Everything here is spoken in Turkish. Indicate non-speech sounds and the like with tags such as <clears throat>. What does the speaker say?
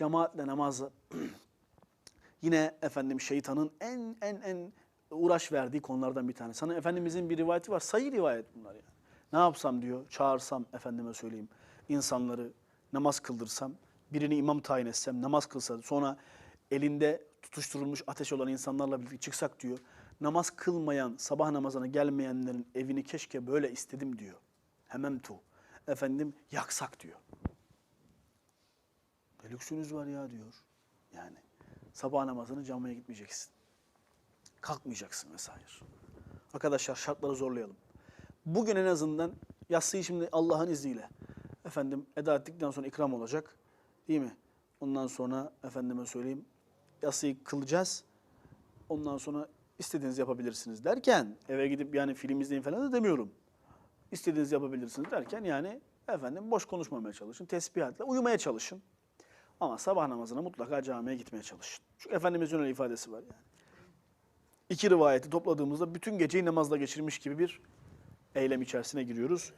cemaatle namazı <clears throat> yine efendim şeytanın en en en uğraş verdiği konulardan bir tanesi. Sana Efendimizin bir rivayeti var. Sayı rivayet bunlar yani. Ne yapsam diyor, çağırsam efendime söyleyeyim insanları namaz kıldırsam, birini imam tayin etsem, namaz kılsa, sonra elinde tutuşturulmuş ateş olan insanlarla birlikte çıksak diyor. Namaz kılmayan, sabah namazına gelmeyenlerin evini keşke böyle istedim diyor. Hemem tu. Efendim yaksak diyor. Ne lüksünüz var ya diyor. Yani sabah namazını camiye gitmeyeceksin. Kalkmayacaksın vesaire. Arkadaşlar şartları zorlayalım. Bugün en azından yatsıyı şimdi Allah'ın izniyle efendim eda ettikten sonra ikram olacak. Değil mi? Ondan sonra efendime söyleyeyim yatsıyı kılacağız. Ondan sonra istediğiniz yapabilirsiniz derken eve gidip yani film izleyin falan da demiyorum. İstediğiniz yapabilirsiniz derken yani efendim boş konuşmamaya çalışın. Tesbihatle uyumaya çalışın. Ama sabah namazına mutlaka camiye gitmeye çalışın. Çünkü Efendimizin öyle ifadesi var yani. İki rivayeti topladığımızda bütün geceyi namazla geçirmiş gibi bir eylem içerisine giriyoruz.